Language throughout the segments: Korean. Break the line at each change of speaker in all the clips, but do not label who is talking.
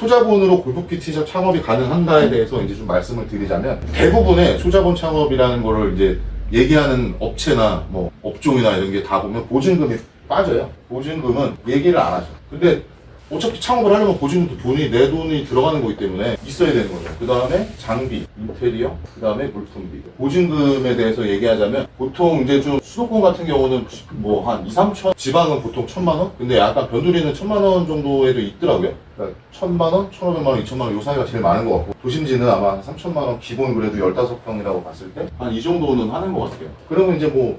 소자본으로 골프키 티샵 창업이 가능한가에 대해서 이제 좀 말씀을 드리자면 대부분의 소자본 창업이라는 거를 이제 얘기하는 업체나 뭐 업종이나 이런 게 다 보면 보증금이 빠져요. 보증금은 얘기를 안 하죠. 근데 어차피 창업을 하려면 보증금도 돈이 내 돈이 들어가는 거기 때문에 있어야 되는 거죠. 그 다음에 장비, 인테리어, 그 다음에 물품비. 보증금에 대해서 얘기하자면 보통 이제 좀 수도권 같은 경우는 뭐 한 2, 3천, 지방은 보통 천만 원? 근데 약간 변두리는 천만 원 정도에도 있더라고요. 그러니까 천만 원, 천오백만 원, 이천만 원 요 사이가 제일 많은 것 같고 도심지는 아마 한 3천만 원 기본 그래도 15평이라고 봤을 때 한 이 정도는 하는 것 같아요. 그러면 이제 뭐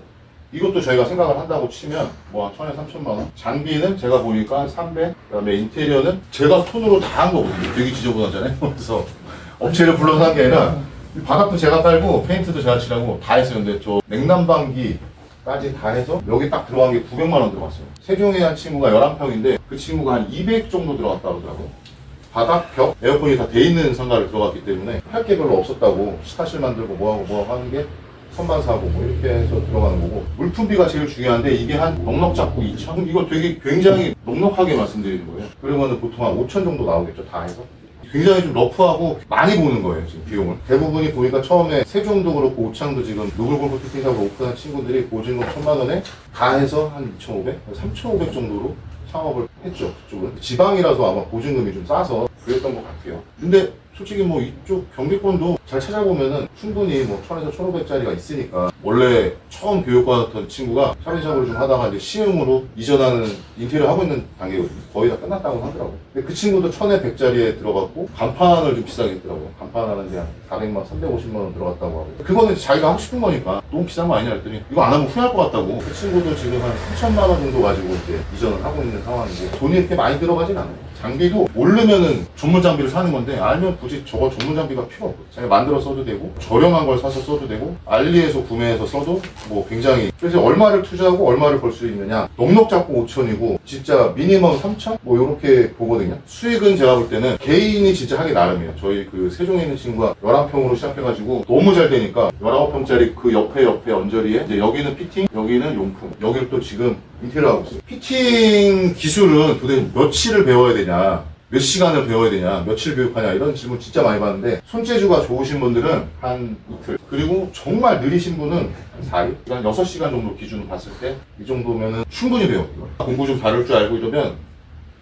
이것도 저희가 생각을 한다고 치면 뭐 한 천에 3천만 원. 장비는 제가 보니까 한 300. 그다음에 인테리어는 제가 손으로 다 한 거거든요. 되게 지저분하잖아요. 그래서 업체를 불러서 한 게 아니라 이 바닥도 제가 깔고 페인트도 제가 칠하고 다 했어요. 근데 저 냉난방기 까지 다 해서 여기 딱 들어간 게 900만 원 들어갔어요. 세종에 한 친구가 11평인데 그 친구가 한 200 정도 들어갔다 그러더라고요. 바닥, 벽, 에어컨이 다 돼 있는 상가를 들어갔기 때문에 할 게 별로 없었다고 스타실 만들고 뭐하고 뭐하고 하는 게 선반 사고 뭐 이렇게 해서 들어가는 거고. 물품비가 제일 중요한데 이게 한 넉넉 잡고 2천? 이거 되게 굉장히 넉넉하게 말씀드리는 거예요. 그러면은 보통 한 5천 정도 나오겠죠 다 해서? 굉장히 좀 러프하고 많이 보는 거예요 지금 비용을. 대부분이 보니까 처음에 세종도 그렇고 오창도 지금 노블골프 피팅샵으로 오픈한 친구들이 보증금 천만 원에 다 해서 한 2,500, 3,500 정도로 창업을 했죠 그쪽은. 지방이라서 아마 보증금이 좀 싸서 그랬던 것 같아요. 근데 솔직히 뭐 이쪽 경기권도 잘 찾아보면은 충분히 뭐 1000에서 1500짜리가 있으니까 원래 처음 교육받았던 친구가 샤브샤브를 좀 하다가 이제 시흥으로 이전하는 인테리어 하고 있는 단계거든요. 거의 다 끝났다고 하더라고요. 근데 그 친구도 1000에 100짜리에 들어갔고 간판을 좀 비싸게 했더라고요. 간판 하는데 한 400만, 350만 원 들어갔다고 하고 그거는 자기가 하고 싶은 거니까 너무 비싼 거 아니냐 했더니 이거 안 하면 후회할 것 같다고 그 친구도 지금 한 3천만 원 정도 가지고 이제 이전을 하고 있는 상황이고 돈이 이렇게 많이 들어가진 않아요. 장비도 모르면은 전문 장비를 사는 건데 알면 굳이 저거 전문 장비가 필요 없고 자기가 만들어 써도 되고 저렴한 걸 사서 써도 되고 알리에서 구매해서 써도 뭐 굉장히 그래서 얼마를 투자하고 얼마를 벌 수 있느냐. 넉넉 잡고 5천이고 진짜 미니멈 3천? 뭐 이렇게 보거든요. 수익은 제가 볼 때는 개인이 진짜 하기 나름이에요. 저희 그 세종에 있는 친구가 11평으로 시작해가지고 너무 잘 되니까 19평짜리 그 옆에 옆에 언저리에 이제 여기는 피팅 여기는 용품. 여기를 또 지금 인테리어 하고 있어요. 피팅 기술은 도대체 며칠을 배워야 되냐? 몇 시간을 배워야 되냐, 며칠 교육하냐? 이런 질문 진짜 많이 받는데 손재주가 좋으신 분들은 한 이틀. 그리고 정말 느리신 분은 한 4일, 한 6시간 정도 기준으로 봤을 때 이 정도면은 충분히 이걸. 공부 좀 다룰 줄 알고 이러면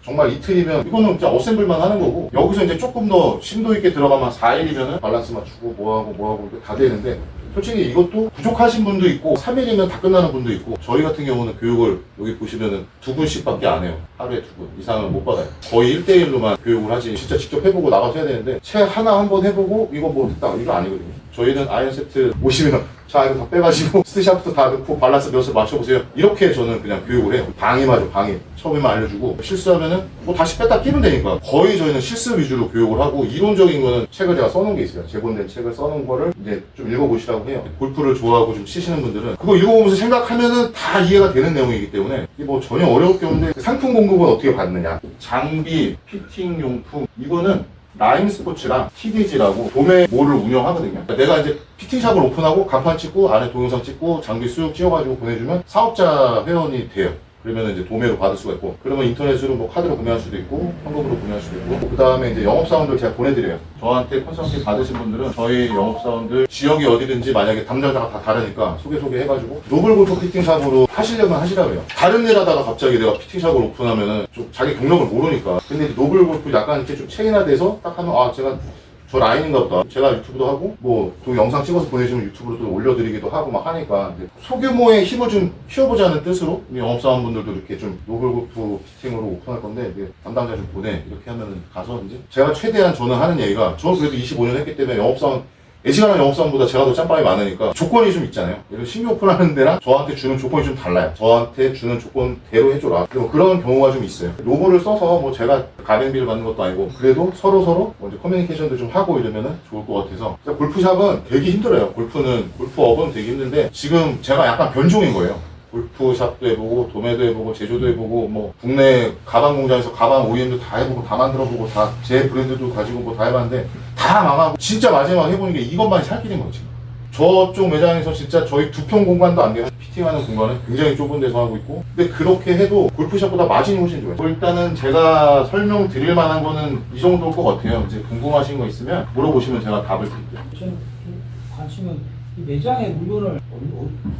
정말 이틀이면 이거는 진짜 어셈블만 하는 거고 여기서 이제 조금 더 심도 있게 들어가면 4일이면은 밸런스 맞추고 뭐하고 뭐하고 다 되는데 솔직히 이것도 부족하신 분도 있고 3일이면 다 끝나는 분도 있고 저희 같은 경우는 교육을 여기 보시면은 두 분씩밖에 안 해요. 하루에 두 분 이상은 못 받아요. 거의 1대1로만 교육을 하지 진짜 직접 해보고 나가서 해야 되는데 책 하나 한번 해보고 이거 뭐 됐다. 이거 아니거든요 저희는 아이언 세트 오시면 자 이거 다 빼가지고 스티샤프트 다 넣고 밸런스 몇을 맞춰보세요. 이렇게 저는 그냥 교육을 해요. 방임하죠 방임 처음에만 알려주고 실수하면은 뭐 다시 뺐다 끼면 되니까 거의 저희는 실습 위주로 교육을 하고 이론적인 거는 책을 제가 써놓은 게 있어요. 제본된 책을 써놓은 거를 이제 좀 읽어보시라고 해요. 골프를 좋아하고 좀 치시는 분들은 그거 읽어보면서 생각하면은 다 이해가 되는 내용이기 때문에 뭐 전혀 어려울 게 없는데 그 상품 공급은 어떻게 받느냐? 장비 피팅 용품. 이거는 라임 스포츠랑 TDG라고 도매 몰을 운영하거든요. 그러니까 내가 이제 피팅샵을 오픈하고 간판 찍고 안에 동영상 찍고 장비 쑥 찍어가지고 보내주면 사업자 회원이 돼요. 그러면 이제 도매로 받을 수가 있고 그러면 인터넷으로 뭐 카드로 구매할 수도 있고 현금으로 구매할 수도 있고 그 다음에 이제 영업사원들 제가 보내드려요. 저한테 컨설팅 받으신 분들은 저희 영업사원들 지역이 어디든지 만약에 담당자가 다 다르니까 소개 소개 해가지고 노블 골프 피팅샵으로 하시려면 하시라고요. 다른 데다가 갑자기 내가 피팅샵을 오픈하면은 좀 자기 경력을 모르니까. 근데 이제 노블 골프 약간 이렇게 좀 체인화 돼서 딱 하면 아 제가 저 라인인가 보다. 제가 유튜브도 하고, 뭐, 또 영상 찍어서 보내주면 유튜브로 또 올려드리기도 하고 막 하니까, 소규모의 힘을 좀 키워보자는 뜻으로, 영업사원분들도 이렇게 좀 노블고프 피팅으로 오픈할 건데, 담당자 좀 보내. 이렇게 하면은 가서 이제, 제가 최대한 저는 하는 얘기가, 저는 그래도 25년 했기 때문에 영업사원, 예시간한 영업사원보다 제가 더 짬밥이 많으니까 조건이 좀 있잖아요. 예를 신규 오픈하는 데랑 저한테 주는 조건이 좀 달라요. 저한테 주는 조건대로 해줘라. 그리고 그런 경우가 좀 있어요. 로고를 써서 뭐 제가 가맹비를 받는 것도 아니고 그래도 서로 서로 뭐 이제 커뮤니케이션도 좀 하고 이러면은 좋을 것 같아서 골프샵은 되게 힘들어요. 골프는 골프업은 되게 힘든데 지금 제가 약간 변종인 거예요. 골프샵도 해보고 도매도 해보고 제조도 해보고 뭐 국내 가방 공장에서 가방 OEM도 다 해보고 다 만들어보고 다 제 브랜드도 가지고 뭐 다 해봤는데 다 망하고 진짜 마지막 해보는 게 이것만이 살 길인 거지 저쪽 매장에서 진짜 저희 두 평 공간도 안 돼요. 피팅하는 공간은 굉장히 좁은 데서 하고 있고. 근데 그렇게 해도 골프샵보다 마진이 훨씬 좋아요. 일단은 제가 설명드릴 만한 거는 이 정도일 것 같아요. 이제 궁금하신 거 있으면 물어보시면 제가 답을 드릴게요.
저는 좀 관심은 이 매장의 물건을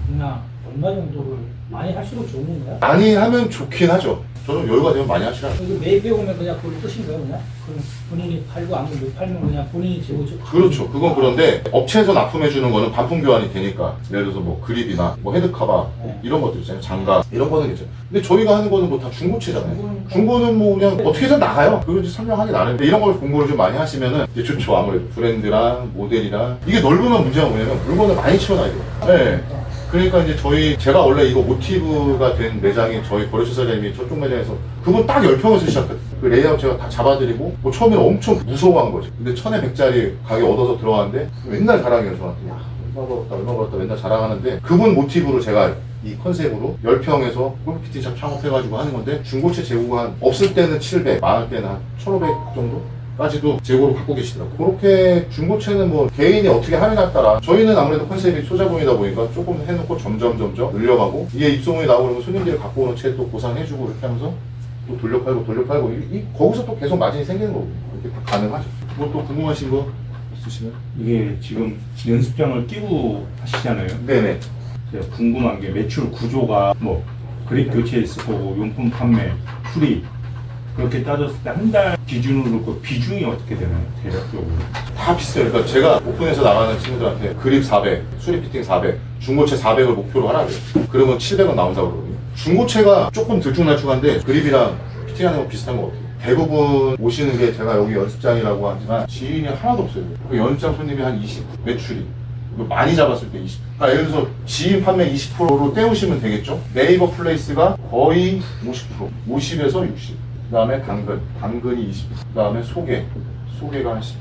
그냥 얼마 정도를 많이 할수록 좋은 건가요?
많이 하면 좋긴 하죠 저는 여유가 되면 많이 하시라
이거 매입해 오면 그냥 그걸 거예요 그냥? 그럼 본인이 팔고 아무도 못 팔면 그냥 본인이 재고 줘-
그렇죠. 그건 그런데 업체에서 납품해 주는 거는 반품 교환이 되니까 예를 들어서 뭐 그립이나 뭐 헤드카바
네.
이런 것들 있잖아요. 장갑 이런 거는 괜찮아요. 근데 저희가 하는 거는 뭐 다 중고체잖아요.
중고는-
중고는 뭐 그냥 어떻게 해서 나가요. 이제 설명하기 나름인데 이런 걸 공부를 좀 많이 하시면은 이제 좋죠. 아무래도 브랜드랑 모델이랑 이게 넓으면 문제가 뭐냐면 물건을 많이 치워놔야 돼요. 네. 그러니까 이제 저희 제가 원래 이거 모티브가 된 매장이 저희 거래처 사장님이 저쪽 매장에서 그분 딱 10평에서 시작했어요. 그 레이아웃 제가 다 잡아드리고 뭐 처음에는 엄청 무서워한 거지. 근데 천에 백짜리 가게 얻어서 들어왔는데 맨날 자랑해요 저한테. 야, 얼마 벌었다 얼마 벌었다 맨날 자랑하는데 그분 모티브로 제가 이 컨셉으로 10평에서 골프피팅샵 창업해가지고 하는 건데 중고체 재고가 한 없을 때는 700, 많을 때는 한 1500 정도? 까지도 재고로 갖고 계시더라고요. 그렇게 중고체는 뭐 개인이 어떻게 하느냐에 따라 저희는 아무래도 컨셉이 소자본이다 보니까 조금 해놓고 점점 점점 늘려가고 이게 입소문이 나오고 그러면 손님들이 갖고 오는 채 또 보상해주고 이렇게 하면서 또 돌려 팔고 돌려 팔고 이, 이- 거기서 또 계속 마진이 생기는 거고 이렇게 다 가능하죠. 뭐 또 궁금하신 거 있으시면?
이게 지금 연습장을 끼고 하시잖아요.
네네.
제가 궁금한 게 매출 구조가 뭐 그립 교체 있을 거고 용품 판매, 수리 그렇게 따졌을 때 한 달 기준으로 그 비중이 어떻게 되나요? 대략적으로.
다 비슷해요. 그러니까 제가 오픈해서 나가는 친구들한테 그립 400, 수리 피팅 400, 중고체 400을 목표로 하라 그래요. 그러면 700은 나온다고 그러거든요. 중고체가 조금 들쭉날쭉한데 그립이랑 피팅하는 거 비슷한 것 같아요. 대부분 오시는 게 제가 여기 연습장이라고 하지만 지인이 하나도 없어요. 그 연습장 손님이 한 20, 매출이. 많이 잡았을 때 20. 그러니까 예를 들어서 지인 판매 20%로 떼우시면 되겠죠? 네이버 플레이스가 거의 50%, 50에서 60. 그 다음에 당근, 당근이 20. 그 다음에 소개, 소개가 한 10%.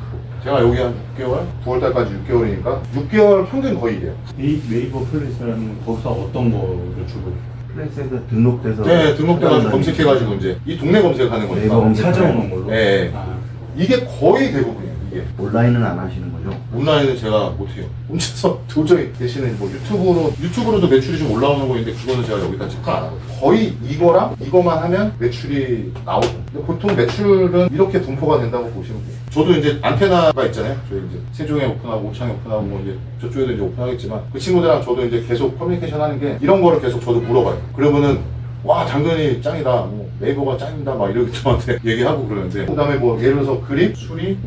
제가 여기 한 6개월, 9월달까지 6개월이니까 6개월 평균 거의 이래요.
이 웨이버 플레이스라는 거기서 어떤 거를 주로
플레이스에서 등록돼서
네, 등록돼가지고
찾아오는
검색해가지고 이제 이 동네 검색하는 거니까.
네이버 검색.
찾아오는 걸로?
네.
아,
이게 거의 대부분 이게.
온라인은 안 하시는 거죠?
온라인은 제가 못해요. 혼자서 도저히 대신에 뭐 유튜브로, 유튜브로도 매출이 좀 올라오는 거 있는데 그거는 제가 여기다 체크 안 하고. 거의 이거랑 이거만 하면 매출이. 근데 보통 매출은 이렇게 분포가 된다고 보시면 돼요. 저도 이제 안테나가 있잖아요. 저희 이제 세종에 오픈하고 오창에 오픈하고 뭐 이제 저쪽에도 이제 오픈하겠지만 그 친구들이랑 저도 이제 계속 커뮤니케이션 하는 게 이런 거를 계속 저도 물어봐요. 그러면은 와 당근이 짱이다 뭐 네이버가 짱이다 막 이렇게 저한테 얘기하고 그러는데 그다음에 뭐 예를 들어서 그립, 수리,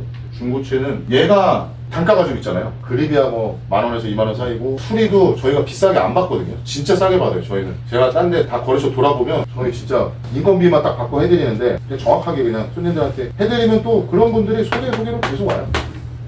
중고체는 얘가 단가가 좀 있잖아요. 그립이야 뭐 만 원에서 2만 원 사이고 수리도 저희가 비싸게 안 받거든요. 진짜 싸게 받아요 저희는. 제가 딴 데 다 거래처 돌아보면 저희 진짜 인건비만 딱 받고 해드리는데 그냥 정확하게 그냥 손님들한테 해드리면 또 그런 분들이 소개 소개로 계속 와요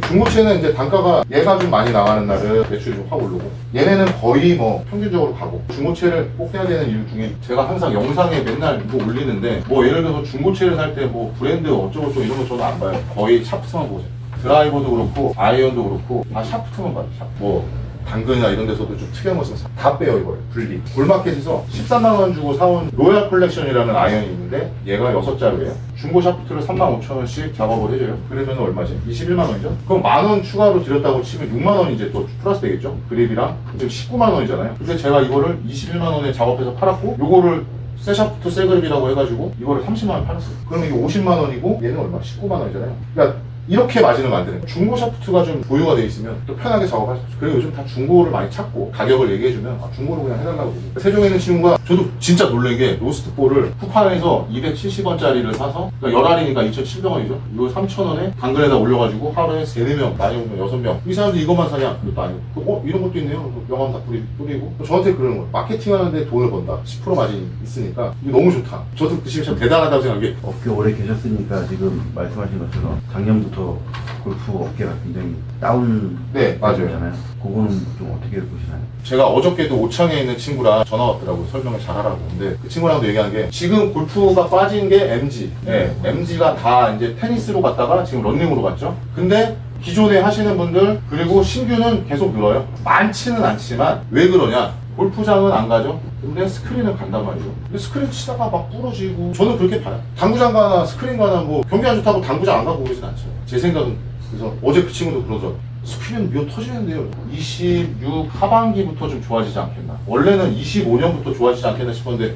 중고체는 이제 단가가 얘가 좀 많이 나가는 날은 매출이 좀 확 오르고 얘네는 거의 뭐 평균적으로 가고 중고체를 꼭 해야 되는 이유 중에 제가 항상 영상에 맨날 이거 올리는데 뭐 예를 들어서 중고체를 살 때 뭐 브랜드 어쩌고저쩌고 이런 거 저는 안 봐요. 거의 샤프트만 보세요. 드라이버도 그렇고 아이언도 그렇고 다 샤프트만 봐요 샤프트. 뭐 당근이나 이런 데서도 좀 특이한 거 있으면 다 빼요 이걸 분리 골마켓에서 13만 원 주고 사온 로얄 컬렉션이라는 아이언이 있는데 얘가 6자루예요 중고 샤프트를 3만 5천 원씩 작업을 해줘요 그러면 얼마지? 21만 원이죠? 그럼 만 원 추가로 드렸다고 치면 6만 원이 이제 또 플러스 되겠죠? 그립이랑 지금 19만 원이잖아요 근데 제가 이거를 21만 원에 작업해서 팔았고 요거를 새 샤프트 새 그립이라고 해가지고 이거를 30만 원 팔았어요 그러면 이게 50만 원이고 얘는 얼마? 19만 원이잖아요 그러니까 이렇게 마진을 만드는. 중고 샤프트가 좀 보유가 돼 있으면 또 편하게 작업할 수 있어요. 그리고 요즘 다 중고를 많이 찾고 가격을 얘기해주면 아, 중고로 그냥 해달라고 그러고 세종에 있는 친구가 저도 진짜 놀란 게 로스트 볼을 쿠팡에서 270원짜리를 사서 그러니까 열알이니까 2,700원이죠. 이거 3,000원에 당근에다 올려가지고 하루에 3, 4명, 많이 오면 6명 이 사람들 이것만 사냐? 그것도 아니고 그, 어? 이런 것도 있네요. 명함 다 뿌리, 뿌리고 저한테 그러는 거예요. 마케팅 하는데 돈을 번다. 10% 마진이 있으니까 이거 너무 좋다. 저도 그 시간 참 대단하다고 생각해.
업계 오래 계셨으니까 지금 말씀하신 것처럼 작년부터 골프 업계가 굉장히 다운
네, 맞아요.
잖아요 그거는 좀 어떻게 보시나요?
제가 어저께도 오창에 있는 친구랑 전화 왔더라고요. 설명을 잘하라고. 근데 그 친구랑도 얘기한 게 지금 골프가 빠진 게 MG. 네, MG가 다 이제 테니스로 갔다가 지금 런닝으로 갔죠. 근데 기존에 하시는 분들 그리고 신규는 계속 늘어요. 많지는 않지만 왜 그러냐? 골프장은 안 가죠. 근데 스크린은 간단 말이죠. 근데 스크린 치다가 막 부러지고 저는 그렇게 봐요. 당구장 가나 스크린 가나 뭐 경기 안 좋다고 당구장 안 가고 그러진 않죠. 제 생각은 그래서 어제 그 친구도 그러죠. 스크린 미어 터지는데요. 26 하반기부터 좀 좋아지지 않겠나. 원래는 25년부터 좋아지지 않겠나 싶었는데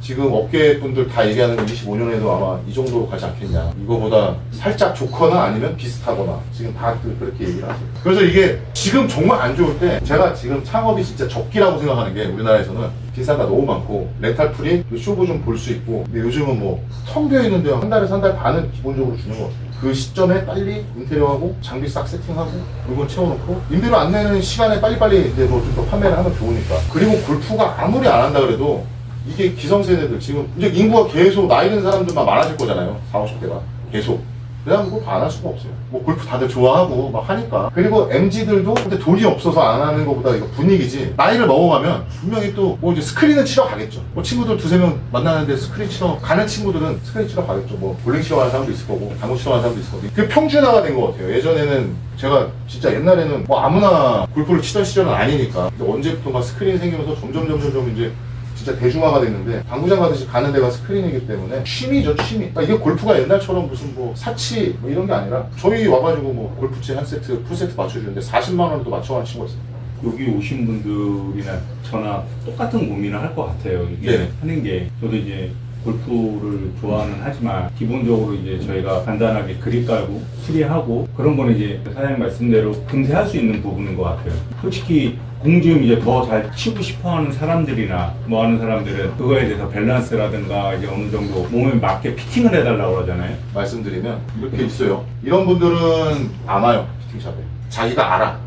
지금 업계 분들 다 얘기하는 건 25년에도 아마 이 정도로 가지 않겠냐. 이거보다 살짝 좋거나 아니면 비슷하거나 지금 다 그- 그렇게 얘기를 하세요. 그래서 이게 지금 정말 안 좋을 때 제가 지금 창업이 진짜 적기라고 생각하는 게 우리나라에서는 비싼가 너무 많고 렌탈 프리 쇼부 좀 볼 수 있고 근데 요즘은 뭐 텅 비어 있는데 한 달에서 한 달 반은 기본적으로 주는 것 같아요. 그 시점에 빨리 인테리어하고 장비 싹 세팅하고 물건 채워놓고 임대료 안 내는 시간에 빨리빨리 이제 뭐 좀 더 판매를 하면 좋으니까 그리고 골프가 아무리 안 한다 그래도 이게 기성세대들 지금 이제 인구가 계속 나이 든 사람들만 많아질 거잖아요. 4, 50대가 계속. 그냥 골프 안할 수가 없어요. 뭐 골프 다들 좋아하고 막 하니까. 그리고 MZ들도 근데 돈이 없어서 안 하는 것보다 이거 분위기지. 나이를 먹어가면 분명히 또 뭐 이제 스크린은 치러 가겠죠. 뭐 친구들 두세 명 만나는데 스크린 치러 가는 친구들은 스크린 치러 가겠죠. 뭐 볼링 치러 가는 사람도 있을 거고 당구 치러 가는 사람도 있을 거고. 그 평준화가 된 것 같아요. 예전에는 제가 진짜 옛날에는 뭐 아무나 골프를 치던 시절은 아니니까. 근데 언제부턴가 스크린 생기면서 점점 점점 점 이제 진짜 대중화가 됐는데 당구장 가듯이 가는 데가 스크린이기 때문에 취미죠 취미 그러니까 이게 골프가 옛날처럼 무슨 뭐 사치 뭐 이런 게 아니라 저희 와가지고 뭐 골프채 한 세트 풀세트 맞춰주는데 40만 원도 맞춰가는 친구가 있어요
여기 오신 분들이나 저나 똑같은 고민을 할 것 같아요. 이게
네.
하는 게 저도 이제 골프를 좋아는 하지만 기본적으로 이제 저희가 간단하게 그립 깔고 수리하고 그런 거는 이제 사장님 말씀대로 금세 할 수 있는 부분인 것 같아요. 솔직히 공 지금 이제 더 잘 치고 싶어 하는 사람들이나 뭐 하는 사람들은 그거에 대해서 밸런스라든가 이제 어느 정도 몸에 맞게 피팅을 해달라고 그러잖아요.
말씀드리면 이렇게 있어요 이런 분들은 안 와요 피팅샵에 자기가 알아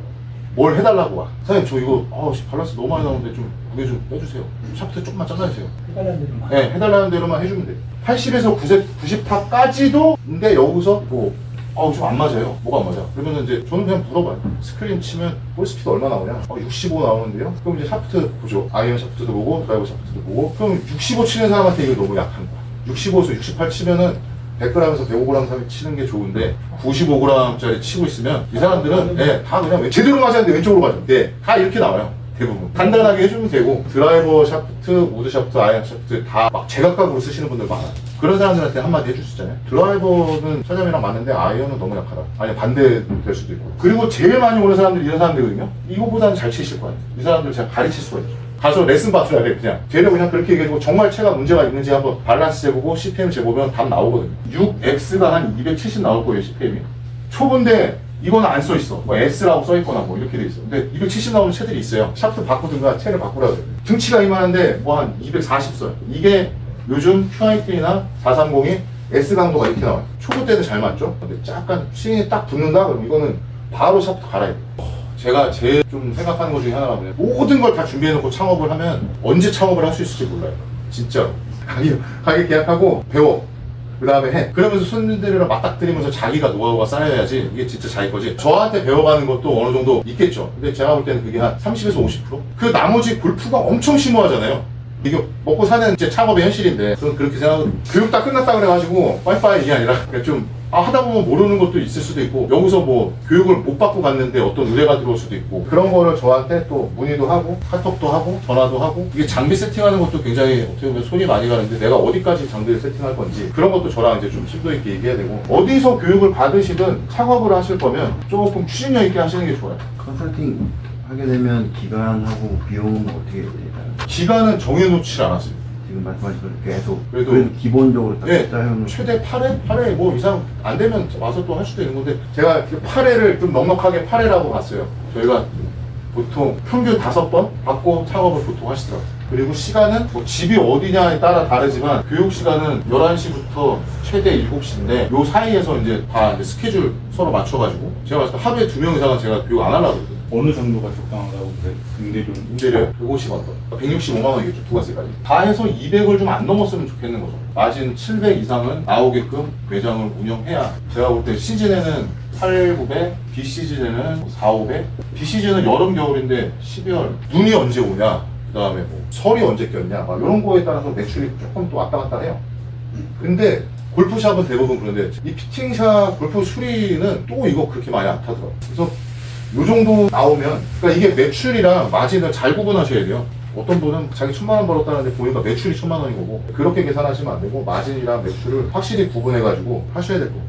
뭘 해달라고 와 사장님 저 이거 아우 씨, 밸런스 너무 많이 나오는데 좀 무게 좀 빼주세요 샤프트 조금만 잘라주세요
해달라는 대로 많이.
네, 해달라는 대로만 해주면 돼. 80에서 90, 90타까지도 근데 여기서 뭐 아우 좀 안 맞아요. 뭐가 안 맞아? 그러면은 이제 저는 그냥 물어봐요. 스크린 치면 볼 스피드 얼마 나오냐? 어, 65 나오는데요. 그럼 이제 샤프트 보죠. 아이언 샤프트도 보고 드라이버 샤프트도 보고. 그럼 65 치는 사람한테 이거 너무 약한 거야. 65에서 68 치면은 100g에서 105g 사이 치는 게 좋은데 95g짜리 치고 있으면 이 사람들은 예, 다 그냥 왼- 제대로 맞았는데 왼쪽으로. 네, 다 이렇게 나와요. 대부분 간단하게 해주면 되고 드라이버 샤프트, 우드 샤프트, 아이언 샤프트 다 막 제각각으로 쓰시는 분들 많아요. 그런 사람들한테 한마디 해줄 수 있잖아요. 드라이버는 차점이랑 맞는데 아이언은 너무 약하다. 아니 반대 될 수도 있고. 그리고 제일 많이 오는 사람들이 이런 사람들이거든요. 이거보다는 잘 치실 거예요. 이 사람들 제가 가르칠 수가 있죠. 가서 레슨 받으라 돼 그냥 쟤를 그냥 그렇게 얘기해주고 정말 체가 문제가 있는지 한번 밸런스 재보고 CPM 재보면 답 나오거든요 6X가 한 270 나올 거예요 CPM이 초보인데 이거는 안 써 있어. 뭐 S라고 써 있거나 뭐 이렇게 돼 있어. 근데 270 나오는 채들이 있어요. 샤프트 바꾸든가 채를 바꾸라고 해요. 등치가 이만한데 뭐 한 240 써요. 이게 요즘 QIT나 430이 S 강도가 이렇게 나와요. 초보 때는 잘 맞죠? 근데 약간 스윙이 딱 붙는다? 그럼 이거는 바로 샤프트 갈아야 돼요 제가 제일 좀 생각하는 것 중에 하나가 뭐냐 모든 걸 다 준비해놓고 창업을 하면 언제 창업을 할 수 있을지 몰라요. 진짜로. 가게, 가게 계약하고 배워 그 다음에 해. 그러면서 손님들이랑 맞닥뜨리면서 자기가 노하우가 쌓여야지 이게 진짜 자기 거지. 저한테 배워가는 것도 어느 정도 있겠죠. 근데 제가 볼 때는 그게 한 30에서 50%그 나머지 골프가 엄청 심오하잖아요. 이게 먹고 사는 제 창업의 현실인데 저는 그렇게 생각하고 교육 다 끝났다 그래가지고 빠이빠이 이게 아니라 좀 아, 하다 보면 모르는 것도 있을 수도 있고 여기서 뭐 교육을 못 받고 갔는데 어떤 의뢰가 들어올 수도 있고. 그런 거를 저한테 또 문의도 하고 카톡도 하고 전화도 하고. 이게 장비 세팅하는 것도 굉장히 어떻게 보면 손이 많이 가는데 내가 어디까지 장비를 세팅할 건지 그런 것도 저랑 이제 좀 심도 있게 얘기해야 되고 어디서 교육을 받으시든 창업을 하실 거면 조금 추진력 있게 하시는 게 좋아요.
컨설팅 하게 되면 기간하고 비용은 어떻게 될까요?
기간은 정해놓지 않았어요
지금 말씀하신 대로 계속
그래도-
그래도 기본적으로 딱
네,
짜여놓은
최대 8회? 8회 뭐 이상 안 되면 와서 또 할 수도 있는 건데 제가 8회를 좀 넉넉하게 8회라고 봤어요. 저희가 보통 평균 5번 받고 창업을 보통 하시더라고요. 그리고 시간은 뭐 집이 어디냐에 따라 다르지만 교육 시간은 11시부터 최대 7시인데 요 사이에서 이제 다 이제 스케줄 서로 맞춰가지고 제가 봤을 때 하루에 두 명 이상은 제가 교육 안 하려고.
어느 정도가 적당하다고 그래? 임대료는?
임대료 150만 원, 165만 원이겠죠 부가세까지. 다 해서 200을 좀 안 넘었으면 좋겠는 거죠. 마진 700 이상은 나오게끔 매장을 운영해야. 제가 볼 때 시즌에는 8, 900, B 시즌에는 4, 500. B 시즌은 여름 겨울인데 12월 눈이 언제 오냐, 그 다음에 뭐 설이 언제 꼈냐, 막 이런 거에 따라서 매출이 조금 또 왔다 갔다 해요. 근데 골프샵은 대부분 그런데 이 피팅샵 골프 수리는 또 이거 그렇게 많이 안 타더라고요. 그래서 요 정도 나오면 그러니까 이게 매출이랑 마진을 잘 구분하셔야 돼요. 어떤 분은 자기 천만 원 벌었다는데 보니까 매출이 천만 원인 거고 그렇게 계산하시면 안 되고 마진이랑 매출을 확실히 구분해 가지고 하셔야 될 거고